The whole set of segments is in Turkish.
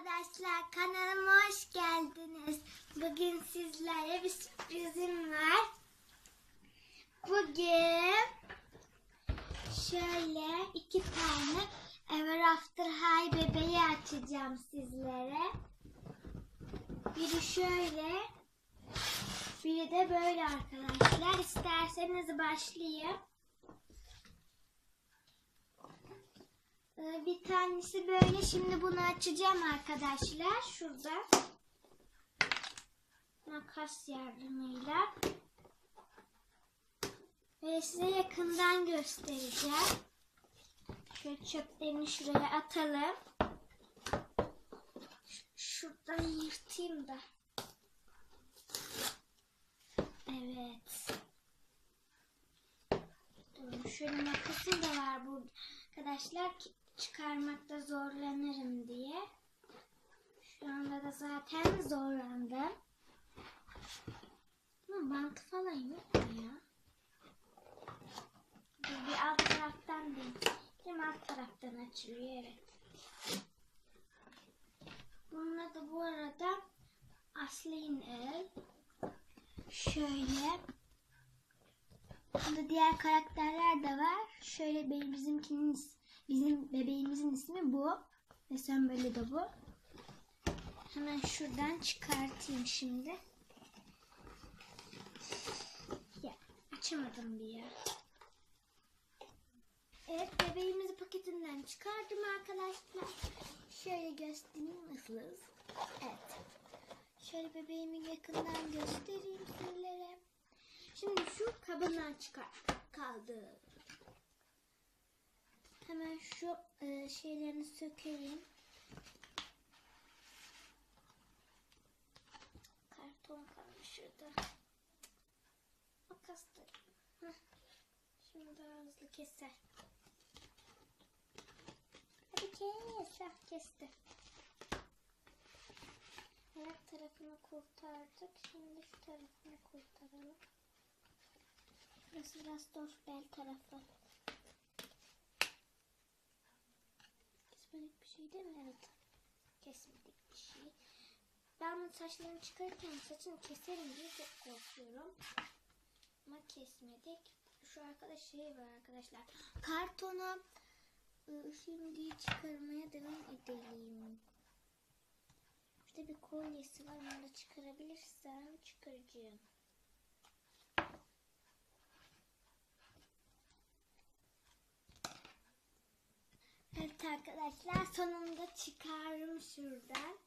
arkadaşlar kanalıma hoş geldiniz. Bugün sizlere bir sürprizim var. Bugün şöyle iki tane Ever After High bebeği açacağım sizlere. Biri şöyle, biri de böyle arkadaşlar. İsterseniz başlayayım. Bir tanesi böyle. Şimdi bunu açacağım arkadaşlar. Şurada. Makas yardımıyla. Ve size yakından göstereceğim. Şöyle çöplerini şuraya atalım. Şuradan yırtayım da. Evet. Dur, şöyle makası da var burada arkadaşlar çıkarmakta zorlanırım diye. Şu anda da zaten zorlandım. Ama bantı falan yok mu ya? Bir alt taraftan değil. Hem alt taraftan açılıyor evet. Bununla da bu arada Aslin el. Şöyle Burada diğer karakterler de var. Şöyle benim bizimkinin bizim bebeğimizin ismi bu. Ve sembolü de bu. Hemen şuradan çıkartayım şimdi. Ya açamadım bir ya. Evet bebeğimizi paketinden çıkardım arkadaşlar. Şöyle göstereyim nasılız. Evet. Şöyle bebeğimi yakından göstereyim sizlere. Şimdi şu kabından çıkar kaldı. Hemen şu e, şeylerini sökeyim. Karton kalmış şurada. Makas da. Heh. Şimdi daha hızlı keser. Hadi kes. Hah, kesti. Ayak tarafını kurtardık. Şimdi şu tarafını kurtaralım. Burası biraz zor bel tarafı. Kesmedik bir şey değil mi? Evet. Kesmedik bir şey. Ben bunun saçlarını çıkarırken saçını keserim diye çok korkuyorum. Ama kesmedik. Şu arkada şey var arkadaşlar. Kartona ıı, şimdi çıkarmaya devam edelim. İşte bir kolyesi var. Onu da çıkarabilirsem çıkaracağım. Evet arkadaşlar sonunda çıkarım şuradan.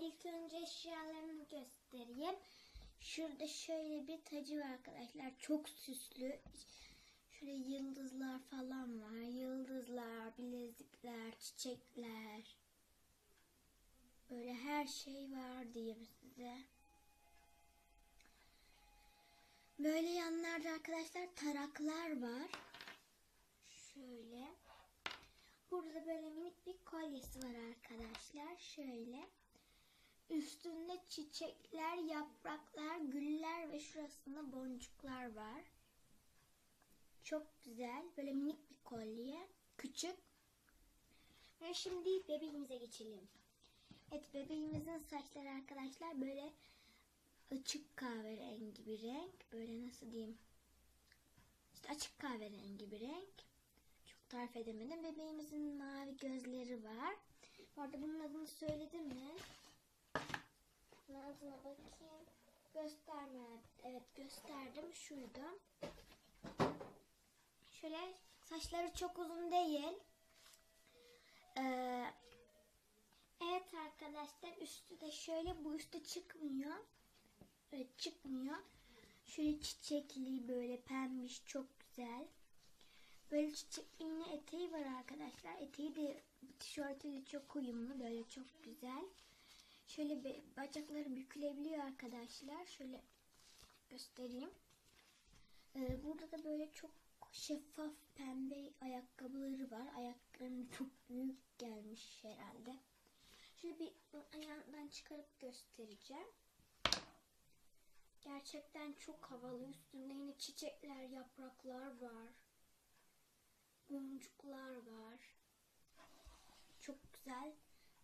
İlk önce eşyalarını göstereyim. Şurada şöyle bir tacı var arkadaşlar. Çok süslü. Şöyle yıldızlar falan var. Yıldızlar, bilezikler, çiçekler. Böyle her şey var diyeyim size. Böyle yanlarda arkadaşlar taraklar var. Şöyle. Burada böyle minik bir kolyesi var arkadaşlar. Şöyle. Üstünde çiçekler, yapraklar, güller ve şurasında boncuklar var. Çok güzel. Böyle minik bir kolye. Küçük. Ve şimdi bebeğimize geçelim. Evet bebeğimizin saçları arkadaşlar böyle açık kahverengi bir renk. Böyle nasıl diyeyim? İşte açık kahverengi bir renk tarif edemedim. Bebeğimizin mavi gözleri var. Bu arada bunun adını söyledim mi? Bunun adına bakayım. Gösterme. Evet gösterdim. Şuydu. Şöyle saçları çok uzun değil. Ee, evet arkadaşlar üstü de şöyle bu üstü çıkmıyor. Evet çıkmıyor. Şöyle çiçekli böyle pembiş çok güzel. Böyle çiçekli eteği var arkadaşlar. Eteği de tişörtüyle çok uyumlu. Böyle çok güzel. Şöyle bir bacakları bükülebiliyor arkadaşlar. Şöyle göstereyim. Ee, burada da böyle çok şeffaf pembe ayakkabıları var. Ayaklarını çok büyük gelmiş herhalde. Şöyle bir ayağından çıkarıp göstereceğim. Gerçekten çok havalı. Üstünde yine çiçekler, yapraklar var. Boncuklar var. Çok güzel.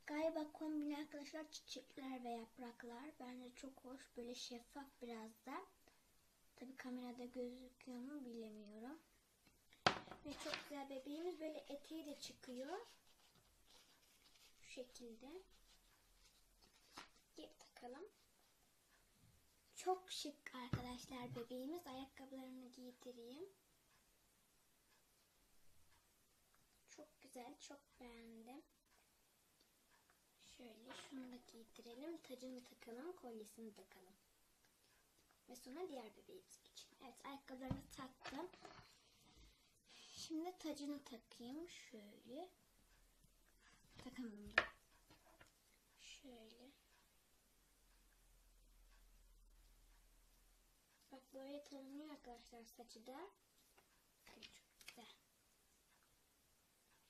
Galiba kombine arkadaşlar çiçekler ve yapraklar. Bence çok hoş. Böyle şeffaf biraz da. Tabi kamerada gözüküyor mu bilemiyorum. Ve çok güzel bebeğimiz böyle eteği de çıkıyor. Şu şekilde. Geri takalım. Çok şık arkadaşlar bebeğimiz. Ayakkabılarını giydireyim. Çok güzel. Çok beğendim. Şöyle şunu da giydirelim. Tacını takalım. Kolyesini takalım. Ve sonra diğer bebeğimiz için. Evet ayakkabılarını taktım. Şimdi tacını takayım. Şöyle. Takamadım da. Şöyle. Bak böyle tanımlıyor arkadaşlar saçı da. Bakın çok güzel.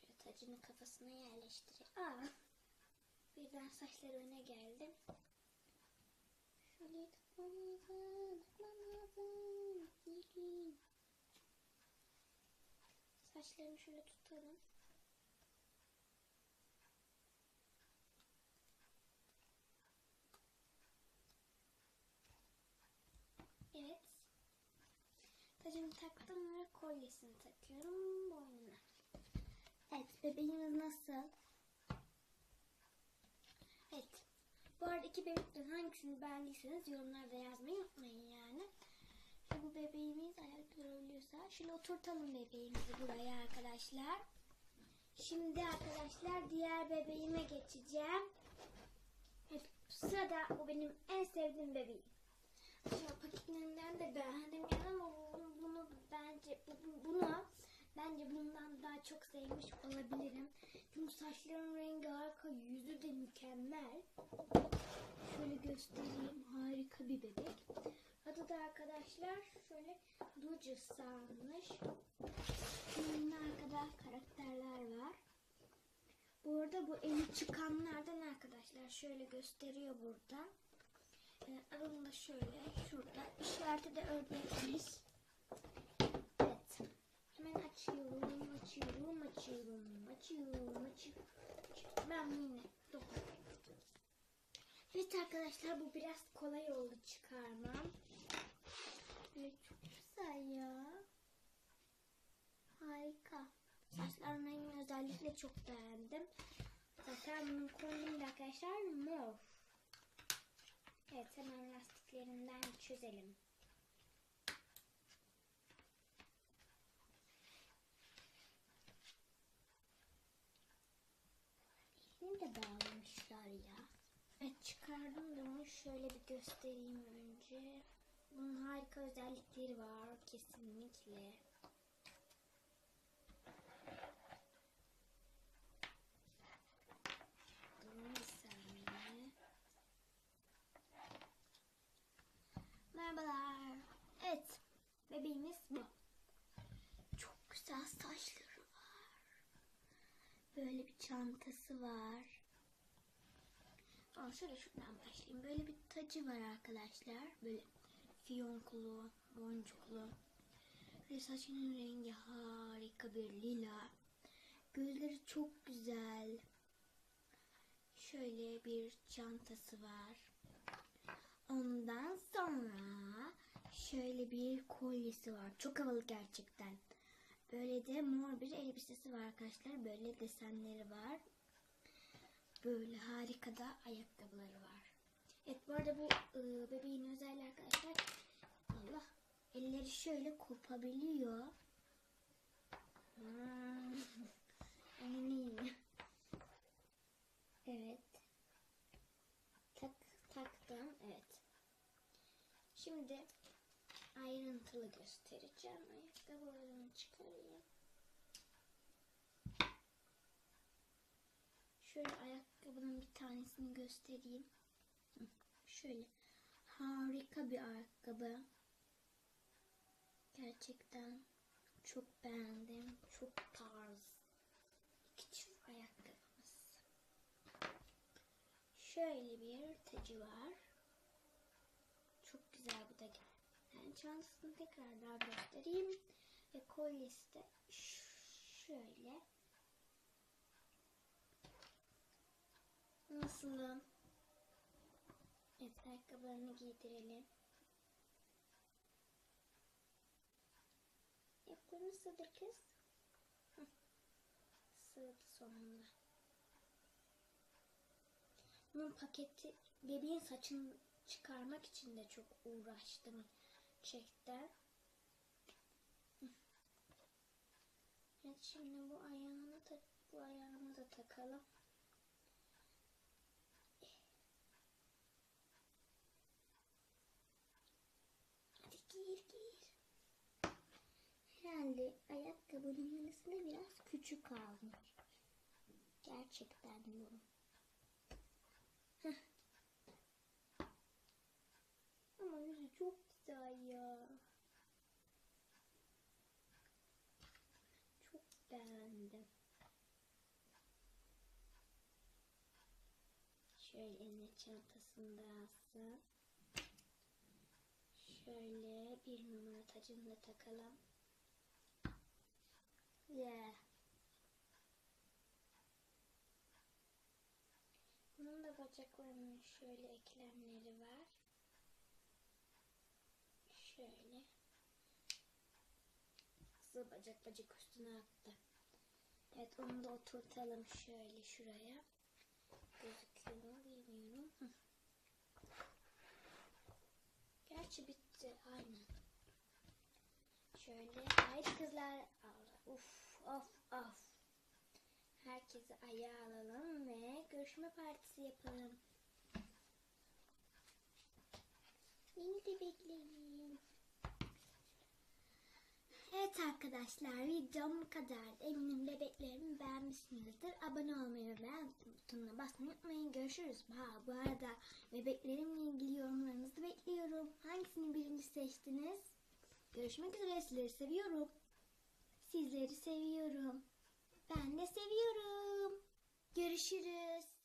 Şöyle tacını kafasına yerleştireyim. Aa. Birden saçları öne geldi. Şöyle. Takmam lazım. Yürüyün. Saçlarını şöyle tutalım. Evet. Tacımı taktım ve kolyesini takıyorum boynuna. Evet bebeğimiz nasıl? Evet. Bu arada iki bebekten hangisini beğendiyseniz yorumlarda yazmayı unutmayın yani. Ve bu bebeğimiz ayakta durabiliyorsa. Şimdi oturtalım bebeğimizi buraya arkadaşlar. Şimdi arkadaşlar diğer bebeğime geçeceğim. Evet, sırada bu benim en sevdiğim bebeğim. Şu paketlerinden de beğendim yani ama bunu, bence bu- bence bundan daha çok sevmiş olabilirim. Çünkü saçların rengi harika, yüzü de mükemmel. Şöyle göstereyim. Harika bir bebek. Adı da arkadaşlar şöyle Ducu sanmış. Şimdi arkada karakterler var. Bu arada bu eli çıkanlardan arkadaşlar şöyle gösteriyor burada. Ee, da şöyle şurada işareti de ördekmiş. Hemen açıyorum, açıyorum, açıyorum, açıyorum, açıyorum. Ben yine dokun. Evet arkadaşlar bu biraz kolay oldu çıkarmam. Evet çok güzel ya. Harika. Saçların rengini özellikle çok beğendim. Zaten bunun kombini arkadaşlar mor. Evet hemen lastiklerinden çözelim. De bağlamışlar ya. Evet çıkardım da onu şöyle bir göstereyim önce. Bunun harika özellikleri var kesinlikle. Dur bir saniye. Merhabalar. Evet. Bebeğimiz bu. Çok güzel saçları var. Böyle bir çantası var. Ama şöyle şuradan başlayayım. Böyle bir tacı var arkadaşlar. Böyle fiyonklu, boncuklu. Ve saçının rengi harika bir lila. Gözleri çok güzel. Şöyle bir çantası var. Ondan sonra şöyle bir kolyesi var. Çok havalı gerçekten. Böyle de mor bir elbisesi var arkadaşlar. Böyle desenleri var. Böyle harika da ayakkabıları var. Evet bu arada bu e, bebeğin özelliği arkadaşlar. Allah. Elleri şöyle kopabiliyor. Hmm. Evet. Tak, taktım. Evet. Şimdi ayrıntılı göstereceğim. Ayakkabılarımı çıkarayım. Şöyle ayakkabının bir tanesini göstereyim. Şöyle harika bir ayakkabı. Gerçekten çok beğendim. Çok tarz. İki çift ayakkabımız. Şöyle bir tacı var. Çok güzel bu. Yani çantasını tekrar daha göstereyim. Ve kolyesi de şöyle. Nasılım? Evet ayakkabılarını giydirelim. Ayaklarını sığdır kız. Sığdı sonunda. Bunun paketi bebeğin saçını çıkarmak için de çok uğraştım. Çekten. Hıh. Evet şimdi bu ayağını da bu ayağını da takalım. Hadi gir gir. Herhalde ayakkabının yarısında biraz küçük kalmış. Gerçekten diyorum. Heh. Ama yüzü çok ya. Çok beğendim. Şöyle eline çantasını da alsın. Şöyle bir numara tacını da takalım. Yeah. Bunun da bacaklarının şöyle eklemleri var. Şöyle. Kızı bacak bacak üstüne attı. Evet onu da oturtalım şöyle şuraya. Gözüküyor mu bilmiyorum. Gerçi bitti aynen. Şöyle haydi kızlar. Allah, Uf of of. Herkesi ayağa alalım ve görüşme partisi yapalım. Beni de bekleyin. arkadaşlar videom bu kadar. Eminim bebeklerimi beğenmişsinizdir. Abone olmayı ve beğen butonuna basmayı unutmayın. Görüşürüz. Ha, bu arada bebeklerimle ilgili yorumlarınızı bekliyorum. Hangisini birinci seçtiniz? Görüşmek üzere. Sizleri seviyorum. Sizleri seviyorum. Ben de seviyorum. Görüşürüz.